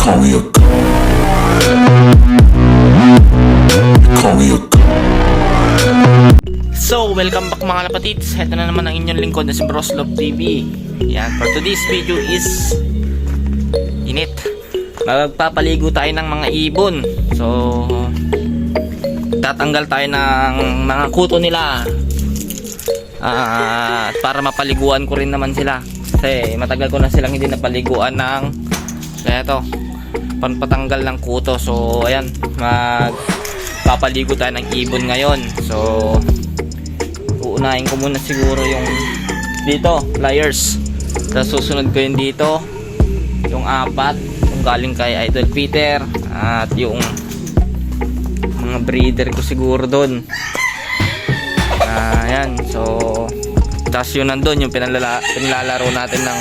call me a. You. So, welcome back mga lapatids. Ito na naman ang inyong lingkod na si Broslop TV. Yan, for today's video is init. Magpapaligo tayo ng mga ibon. So, tatanggal tayo ng mga kuto nila. Ah, para mapaliguan ko rin naman sila. Kasi matagal ko na silang hindi napaliguan ng kaya to panpatanggal ng kuto. So, ayan, magpapaligo tayo ng ibon ngayon. So, uunahin ko muna siguro yung dito, pliers. Tapos susunod ko yung dito, yung apat, yung galing kay Idol Peter at yung mga breeder ko siguro doon. Ah, ayan. So, tapos yun nandun, yung pinalala, pinalalaro natin ng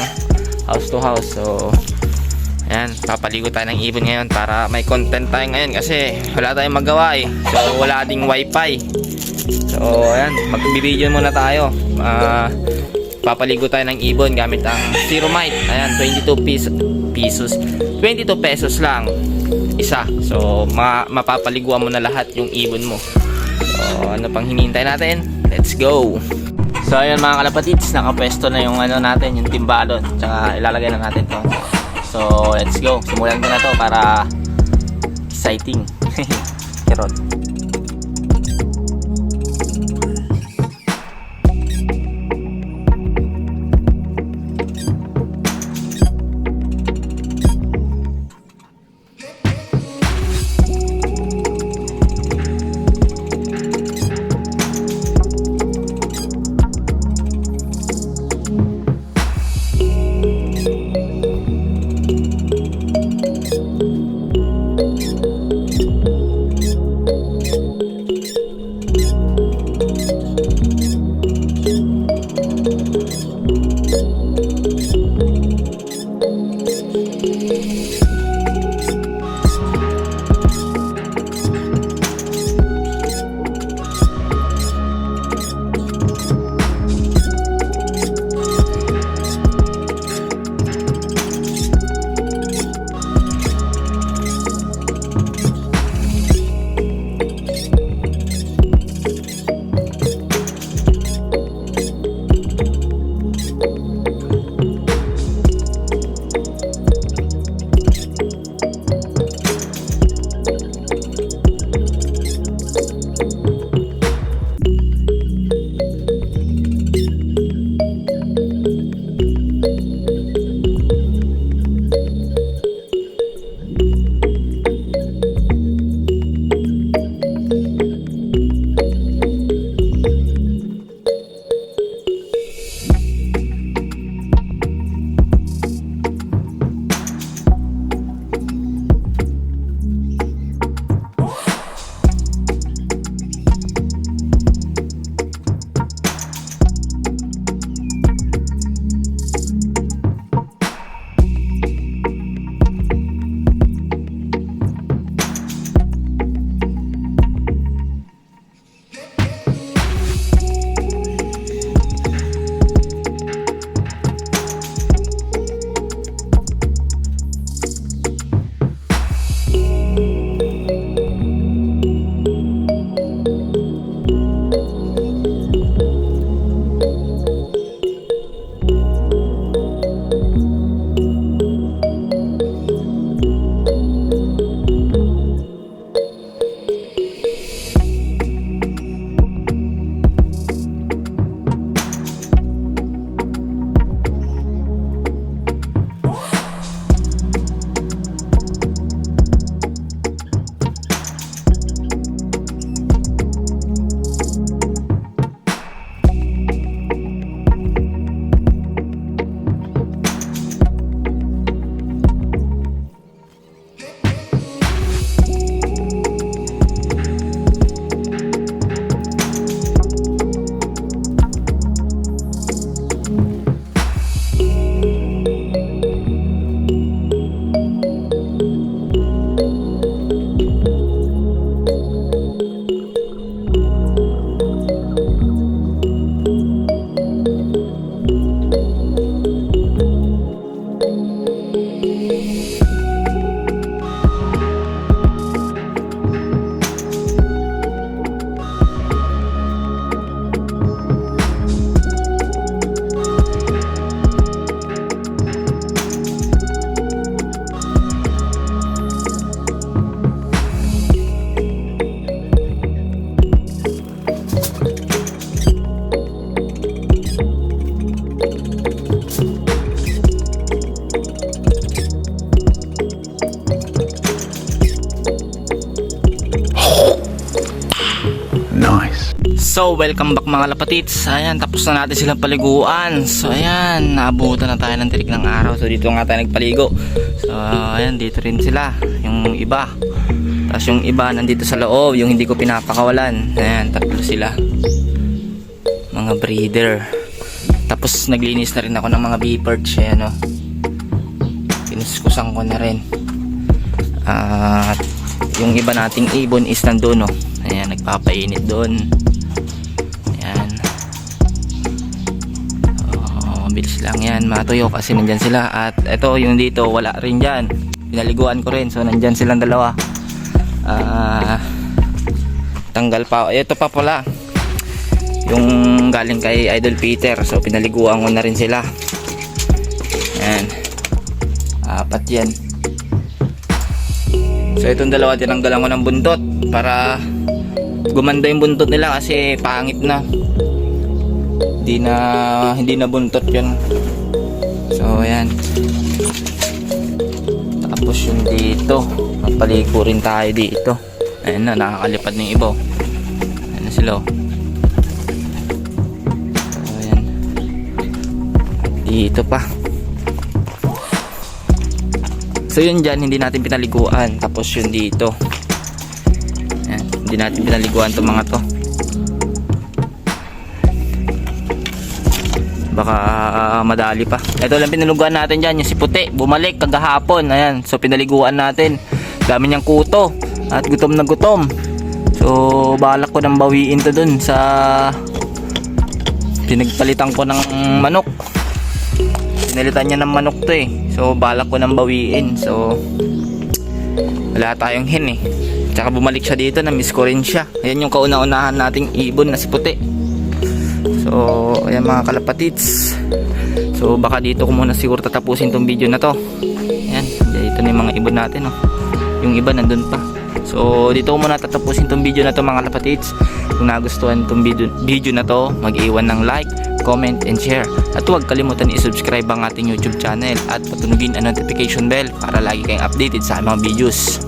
house to house. So, ayan, papaligo tayo ng ibon ngayon para may content tayo ngayon kasi wala tayong magawa eh. So, wala ding wifi. So, ayan, magbibideo muna tayo. Ah, papaligo tayo ng ibon gamit ang Zero Mite. Ayan, 22 piso, pesos. 22 pesos lang isa. So, ma mapapaliguan mo na lahat yung ibon mo. So, ano pang hinihintay natin? Let's go! So, ayan mga kalapatids, nakapwesto na yung ano natin, yung timbalon. Tsaka ilalagay na natin to. So, let's go. Simulan ko na to para exciting. Kirot. So, welcome back mga lapatits. Ayan, tapos na natin silang paliguan. So, ayan, naabutan na tayo ng tirik ng araw. So, dito nga tayo nagpaligo. So, ayan, dito rin sila. Yung iba. Tapos yung iba nandito sa loob, yung hindi ko pinapakawalan. Ayan, tatlo sila. Mga breeder. Tapos naglinis na rin ako ng mga bee perch. Ayan, o. Kiniskusan ko na rin. At yung iba nating ibon is nandun, no. Ayan, nagpapainit doon. Oh, bilis lang yan. Matuyo kasi nandyan sila. At ito, yung dito, wala rin dyan. Pinaliguan ko rin. So, nandyan silang dalawa. Ah, tanggal pa. Ito pa pala. Yung galing kay Idol Peter. So, pinaliguan ko na rin sila. Ayan. Apat yan. So itong dalawa tinanggalan ko ng buntot para gumanda yung buntot nila kasi pangit na. Hindi na hindi na buntot 'yun. So ayan. Tapos yung dito, napaligo rin tayo dito. Ayan na, nakakalipad na yung iba. oh. Ayan na sila. oh. So ayan. Dito pa. So yun dyan, hindi natin pinaliguan. Tapos yun dito. Yan, hindi natin pinaliguan itong mga to. Baka ah, madali pa. Ito lang pinaliguan natin dyan, yung si puti. Bumalik kagahapon. Ayan, so pinaliguan natin. Dami niyang kuto. At gutom na gutom. So balak ko nang bawiin to dun sa pinagpalitan ko ng manok pinalitan niya ng manok to eh so balak ko nang bawiin so wala tayong hen eh tsaka bumalik siya dito na miss ko rin siya ayan yung kauna-unahan nating ibon na si puti so ayan mga kalapatits so baka dito ko muna siguro tatapusin tong video na to ayan dito na yung mga ibon natin oh. yung iba nandun pa So dito ko muna tatapusin tong video na to mga kapatids. Kung nagustuhan tong video, video na to, mag-iwan ng like, comment, and share. At huwag kalimutan i-subscribe ang ating YouTube channel at patunugin ang notification bell para lagi kayong updated sa mga videos.